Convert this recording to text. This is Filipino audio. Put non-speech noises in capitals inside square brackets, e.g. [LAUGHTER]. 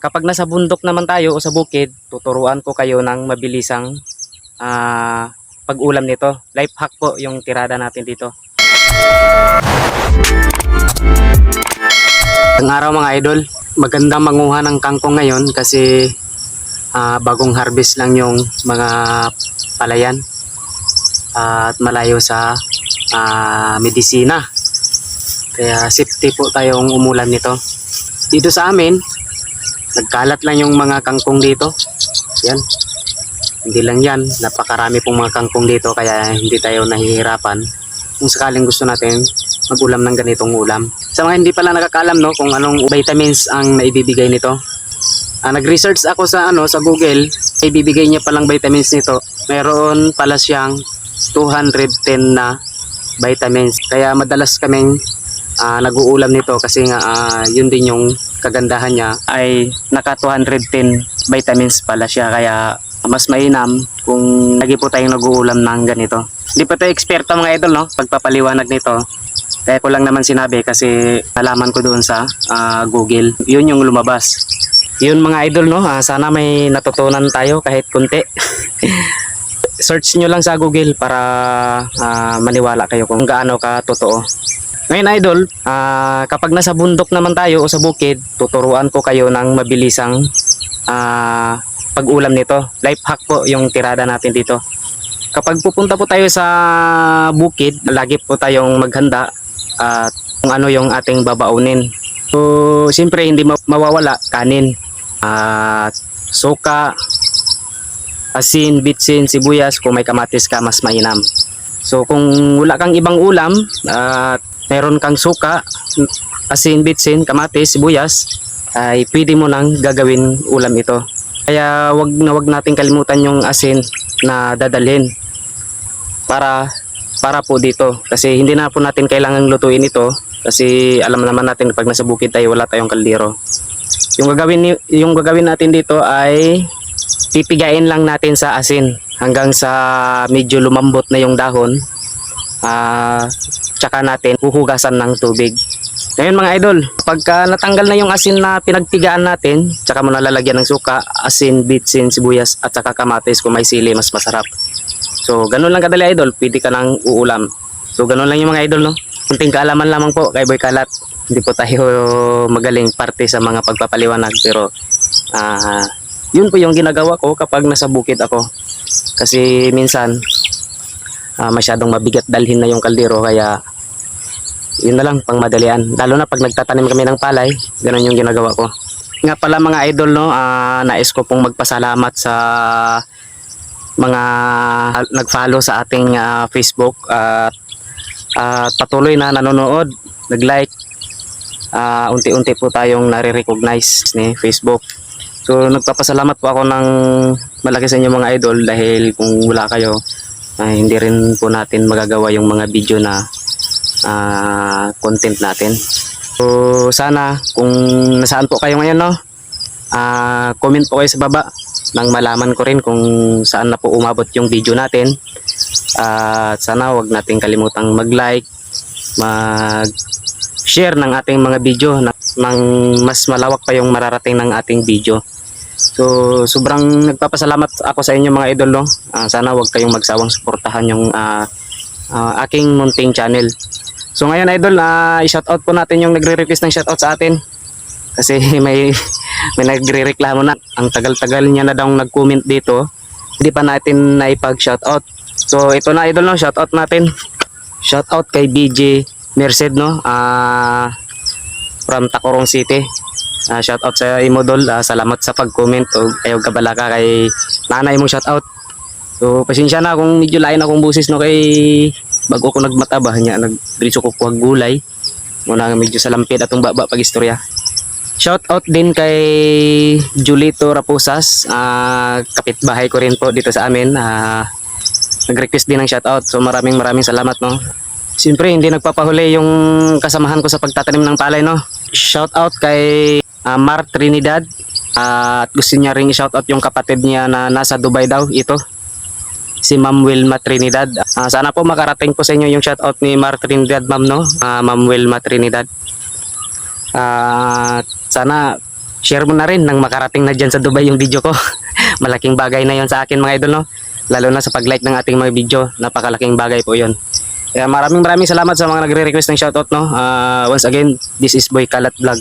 Kapag nasa bundok naman tayo o sa bukid, tuturuan ko kayo ng mabilisang ah, pag-ulam nito. Life hack po yung tirada natin dito. Ang araw mga idol, magandang manguha ng kangkong ngayon kasi ah, bagong harvest lang yung mga palayan at malayo sa ah, medisina. Kaya safety po tayong umulan nito. Dito sa amin, nagkalat lang yung mga kangkong dito. Yan. Hindi lang yan, napakarami pong mga kangkong dito kaya hindi tayo nahihirapan kung sakaling gusto natin mag-ulam ng ganitong ulam. Sa mga hindi pala nakakalam no kung anong vitamins ang naibibigay nito. Ah, nag-research ako sa ano sa Google, ibibigay niya palang vitamins nito. Meron pala siyang 210 na vitamins. Kaya madalas kaming ah, nag-uulam nito kasi nga ah, yun din yung kagandahan niya ay naka 210 vitamins pala siya kaya mas mainam kung lagi po tayong nag-uulam ng ganito. Hindi pa tayo eksperto mga idol no pagpapaliwanag nito. Kaya ko lang naman sinabi kasi nalaman ko doon sa ah, Google. Yun yung lumabas. Yun mga idol no, ah, sana may natutunan tayo kahit kunti. [LAUGHS] Search nyo lang sa Google para ah, maniwala kayo kung gaano ka totoo. Ngayon idol, ah, kapag nasa bundok naman tayo o sa bukid, tuturuan ko kayo ng mabilisang ah, pag-ulam nito. Life hack po yung tirada natin dito. Kapag pupunta po tayo sa bukid, lagi po tayong maghanda at kung ano yung ating babaunin. So, siyempre hindi ma- mawawala kanin at suka, asin, bitsin, sibuyas, kung may kamatis ka mas mainam. So kung wala kang ibang ulam at meron kang suka, asin, bitsin, kamatis, sibuyas, ay pwede mo nang gagawin ulam ito. Kaya wag na wag nating kalimutan yung asin na dadalhin para para po dito kasi hindi na po natin kailangang lutuin ito kasi alam naman natin pag nasa bukid tayo wala tayong kaldero. Yung gagawin yung gagawin natin dito ay pipigain lang natin sa asin hanggang sa medyo lumambot na yung dahon. Ah, tsaka natin huhugasan ng tubig. Ngayon mga idol, pagka natanggal na yung asin na pinagpigaan natin, tsaka mo nalalagyan ng suka, asin, bitsin, sibuyas, at tsaka kamatis kung may sili, mas masarap. So, ganun lang kadali idol, pwede ka nang uulam. So, ganun lang yung mga idol, no? Kunting kaalaman lamang po kay Boy Kalat. Hindi po tayo [LAUGHS] magaling parte sa mga pagpapaliwanag, pero ah yun po yung ginagawa ko kapag nasa bukid ako. Kasi minsan, ah, masyadong mabigat dalhin na yung kaldero, kaya yun na lang, pang madalian. Lalo na pag nagtatanim kami ng palay, ganun yung ginagawa ko. Nga pala mga idol, no, ah, nais ko pong magpasalamat sa mga nag-follow sa ating ah, Facebook at at patuloy na nanonood, nag-like. Ah, unti-unti po tayong nare-recognize ni Facebook. So nagpapasalamat po ako ng malaki sa inyo mga idol dahil kung wala kayo ay hindi rin po natin magagawa yung mga video na ah, content natin. So sana kung nasaan po kayo ngayon no, ah, comment po kayo sa baba nang malaman ko rin kung saan na po umabot yung video natin. At sana wag nating kalimutang mag-like, mag-share ng ating mga video na nang mas malawak pa yung mararating ng ating video. So, sobrang nagpapasalamat ako sa inyo mga idol. No? Ah, sana wag kayong magsawang suportahan yung ah, ah, aking munting channel. So ngayon idol, ah, i-shoutout po natin yung nagre-request ng shoutout sa atin. Kasi [LAUGHS] may may nagre-reklamo na. Ang tagal-tagal niya na daw nag-comment dito. Hindi pa natin naipag-shoutout. So ito na idol no, shoutout natin. Shoutout kay BJ Merced no. Ah from Tacorong City. Ah, shoutout sa imo dol. Ah, salamat sa pag-comment o kayo kabalaka kay nanay mo shoutout. So pasensya na kung medyo lain akong busis no kay bago ko nagmataba niya nagdiretso ko kuwag gulay. Muna medyo sa lampid atong baba pag istorya. Shout out din kay Julito Raposas, ah kapitbahay ko rin po dito sa amin. Ah nag-request din ng shout out. So maraming maraming salamat no. Siyempre hindi nagpapahuli yung kasamahan ko sa pagtatanim ng palay no. Shout out kay ah, Mar Trinidad. Ah, at gusto niya ring i-shout out yung kapatid niya na nasa Dubai daw ito. Si Ma'am Wilma Trinidad. Ah, sana po makarating po sa inyo yung shout out ni Mar Trinidad ma'am no. Ah, Ma'am Wilma Trinidad. At sana share mo na rin nang makarating na dyan sa Dubai yung video ko. [LAUGHS] Malaking bagay na yon sa akin mga idol no. Lalo na sa pag-like ng ating mga video, napakalaking bagay po yon. Kaya maraming maraming salamat sa mga nagre-request ng shoutout no. Ah, once again, this is Boy Kalat Vlog.